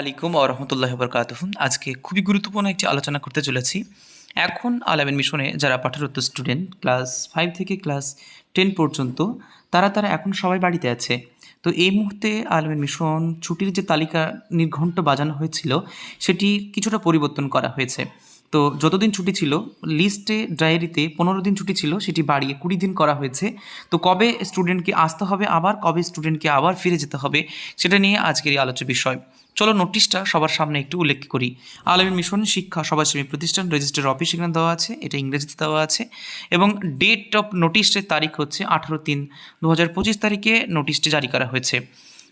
আলাইকুম ও রহমতুল্লাহ বরকাত আজকে খুবই গুরুত্বপূর্ণ একটি আলোচনা করতে চলেছি। এখন আলামিন মিশনে যারা পাঠারত স্টুডেন্ট ক্লাস ফাইভ থেকে ক্লাস টেন পর্যন্ত, তারা তারা এখন সবাই বাড়িতে আছে। তো এই মুহূর্তে আলামিন মিশন ছুটির যে তালিকা নির্ঘণ্ট বাজানো হয়েছিল, সেটি কিছুটা পরিবর্তন করা হয়েছে। তো যতদিন ছুটি ছিল লিস্টে ডায়েরিতে পনেরো দিন ছুটি ছিল, সেটি বাড়িয়ে কুড়ি দিন করা হয়েছে। তো কবে স্টুডেন্টকে আসতে হবে, আবার কবে স্টুডেন্টকে আবার ফিরে যেতে হবে, সেটা নিয়ে আজকের এই আলোচ্য বিষয়। চলো নোটিশটা সবার সামনে একটু উল্লেখ করি। আলমী মিশন শিক্ষা সমাজসেবী প্রতিষ্ঠান রেজিস্টার অফিস এখানে দেওয়া আছে, এটা ইংরেজিতে দেওয়া আছে। এবং ডেট অফ নোটিশের তারিখ হচ্ছে আঠারো তিন দু হাজার পঁচিশ তারিখে নোটিশটি জারি করা হয়েছে।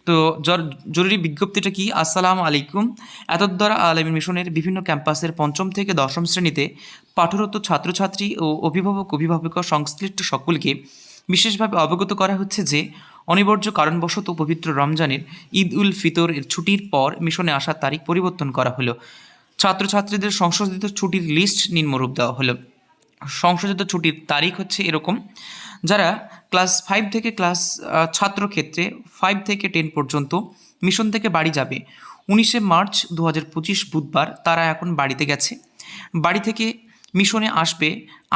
তো জর- জরুরি বিজ্ঞপ্তিটা কি? আসসালাম আলাইকুম। এতদ্বারা আলমী মিশনের বিভিন্ন ক্যাম্পাসের পঞ্চম থেকে দশম শ্রেণীতে পাঠরত ছাত্রছাত্রী ও অভিভাবক অভিভাবিকা সংশ্লিষ্ট সকলকে বিশেষভাবে অবগত করা হচ্ছে যে অনিবার্য কারণবশত পবিত্র রমজানের ঈদ উল ফিতর এর ছুটির পর মিশনে আসার তারিখ পরিবর্তন করা হলো। ছাত্রছাত্রীদের সংশোধিত ছুটির লিস্ট নিম্নরূপ দেওয়া হলো। সংশোধিত ছুটির তারিখ হচ্ছে এরকম, যারা ক্লাস ফাইভ থেকে ক্লাস ছাত্র ক্ষেত্রে ফাইভ থেকে টেন পর্যন্ত মিশন থেকে বাড়ি যাবে। উনিশে মার্চ দু হাজার পঁচিশ বুধবার তারা এখন বাড়িতে গেছে। বাড়ি থেকে মিশনে আসবে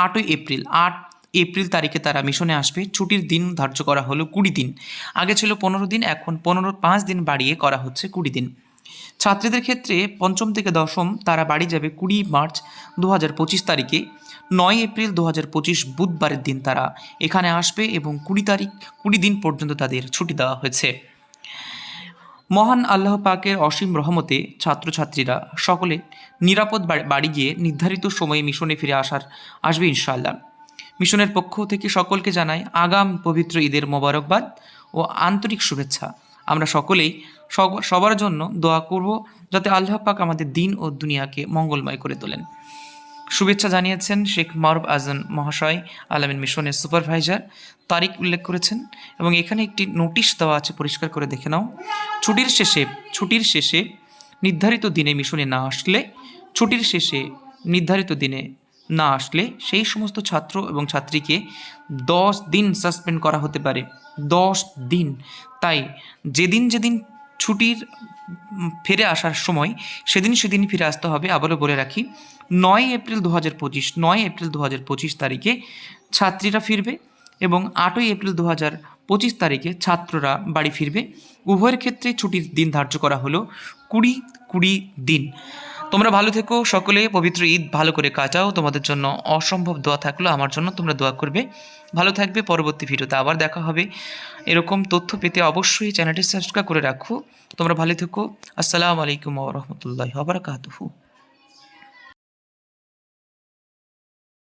আটই এপ্রিল, আট এপ্রিল তারিখে তারা মিশনে আসবে। ছুটির দিন ধার্য করা হলো কুড়ি দিন। আগে ছিল পনেরো দিন, এখন পনেরো পাঁচ দিন বাড়িয়ে করা হচ্ছে কুড়ি দিন। ছাত্রীদের ক্ষেত্রে পঞ্চম থেকে দশম তারা বাড়ি যাবে কুড়ি মার্চ দু হাজার পঁচিশ তারিখে। নয় এপ্রিল দু হাজার পঁচিশ বুধবারের দিন তারা এখানে আসবে এবং কুড়ি তারিখ, কুড়ি দিন পর্যন্ত তাদের ছুটি দেওয়া হয়েছে। মহান আল্লাহ পাকের অসীম রহমতে ছাত্রছাত্রীরা সকলে নিরাপদ বাড়ি- গিয়ে নির্ধারিত সময়ে মিশনে ফিরে আসার, আসবে ইনশাআল্লাহ। মিশনের পক্ষ থেকে সকলকে জানাই আগাম পবিত্র ঈদের মোবারকবাদ ও আন্তরিক শুভেচ্ছা। আমরা সকলেই সব- সবার জন্য দোয়া করব যাতে আল্লাহ পাক আমাদের দিন ও দুনিয়াকে মঙ্গলময় করে তোলেন। শুভেচ্ছা জানিয়েছেন শেখ মারুফ আজম মহাশয়, আলামিন মিশনের সুপারভাইজার। তারিখ উল্লেখ করেছেন এবং এখানে একটি নোটিশ দেওয়া আছে, পরিষ্কার করে দেখে নাও। ছুটির শেষে ছুটির শেষে নির্ধারিত দিনে মিশনে না আসলে, ছুটির শেষে নির্ধারিত দিনে না আসলে সেই সমস্ত ছাত্র এবং ছাত্রীকে দশ দিন সাসপেন্ড করা হতে পারে। দশ দিন। তাই যেদিন যেদিন ছুটির ফিরে আসার সময় সেদিন সেদিন ফিরে আসতে হবে। আবারও বলে রাখি, নয় এপ্রিল দু হাজার পঁচিশ, নয় এপ্রিল দু হাজার পঁচিশ তারিখে ছাত্রীরা ফিরবে এবং আটই এপ্রিল দু হাজার পঁচিশ তারিখে ছাত্ররা বাড়ি ফিরবে। উভয়ের ক্ষেত্রে ছুটির দিন ধার্য করা হলো কুড়ি কুড়ি দিন। তোমরা ভালো থেকো, সকলে। পবিত্র ঈদ ভালো করে কাটাও। তোমাদের জন্য অসম্ভব দোয়া থাকল আমার জন্য। তোমরা দোয়া করবে। ভালো থাকবে। পরবর্তী ভিডিওতে আবার দেখা হবে। এরকম তথ্য পেতে অবশ্যই চ্যানেলটি সাবস্ক্রাইব করে রাখো। তোমরা ভালো থেকো। আসসালামু আলাইকুম রহমতুল্লাহ আবরাকাতহু